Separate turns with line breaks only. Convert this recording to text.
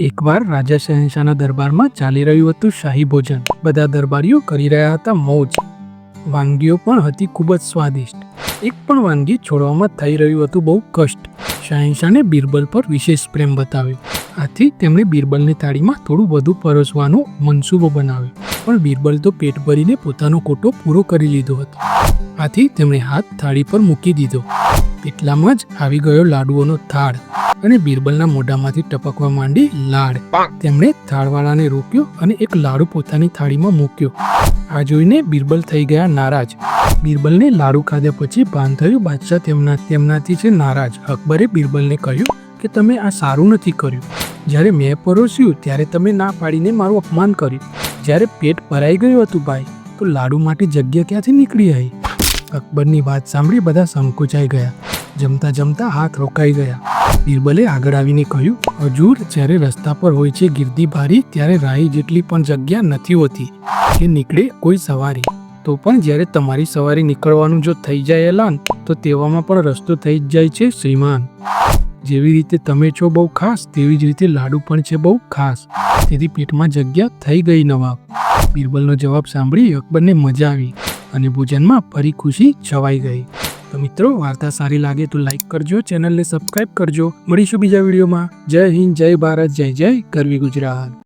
એકવાર રાજા શહેનશાહના દરબારમાં ચાલી રહ્યું હતું શાહી ભોજન. બધા દરબારીઓ કરી રહ્યા હતા મોજ. વાનગીઓ પણ હતી ખૂબ જ સ્વાદિષ્ટ. એક પણ વાનગી છોડવામાં થઈ રહ્યું હતું બહુ કષ્ટ. શહેનશાહને બિરબલ પર વિશેષ પ્રેમ બતાવ્યો. આથી તેમણે બિરબલની થાળીમાં થોડું વધુ પરોસવાનો મનસૂબો બનાવ્યો. પણ બિરબલ તો પેટ ભરીને પોતાનો કોટો પૂરો કરી લીધો હતો. આથી તેમણે હાથ થાળી પર મૂકી દીધો. એટલામાં જ આવી ગયો લાડુઓનો થાળ. અને બિરબલના મોઢામાંથી ટપકવા માંડી લાડ. તેમણે થાળવાળાને રોક્યો અને એક લાડુ પોતાની થાળીમાં મૂક્યો. આ જોઈને બિરબલ થઈ ગયા નારાજ. બિરબલને લાડુ ખાધા પછી ભાન થયું બાદશાહ તેમના તેમનાથી છે નારાજ. અકબરે બિરબલને કહ્યું કે તમે આ સારું નથી કર્યું. જ્યારે મેં પરોસ્યું ત્યારે તમે ના પાડીને મારું અપમાન કર્યું. જ્યારે પેટ ભરાઈ ગયું હતું ભાઈ તો લાડુ માટે જગ્યા ક્યાંથી નીકળી આવી? અકબરની વાત સાંભળી બધા સંકોચાઈ ગયા. જમતા જમતા હાથ રોકાઈ ગયા. બિરબલે આગળ આવીને કહ્યું, હજુર, જ્યારે રસ્તા પર હોય છે ગીર્દી ભારી, ત્યારે રાહી જેટલી પણ જગ્યા નથી હોતી. કે નીકળે કોઈ સવારી. તો પણ જ્યારે તમારી સવારી નીકળવાનું જો થઈ જાય એલાન, તો તેવામાં પણ રસ્તો થઈ જ જાય છે, શ્રીમાન. જેવી રીતે તમે છો બહુ ખાસ, તેવી જ રીતે લાડુ પણ છે બહુ ખાસ. તેથી પેટમાં જગ્યા થઈ ગઈ નવાબ. બિરબલનો જવાબ સાંભળી અકબરને મજા આવી અને ભોજનમાં ફરી ખુશી છવાઈ ગઈ. તો મિત્રો, વાર્તા સારી લાગે તો લાઈક કરજો ચેનલને સબસ્ક્રાઇબ કરજો. મળીશું બીજા વિડીયોમાં. જય હિન્દ, જય ભારત, જય જય, કરવી ગુજરાત.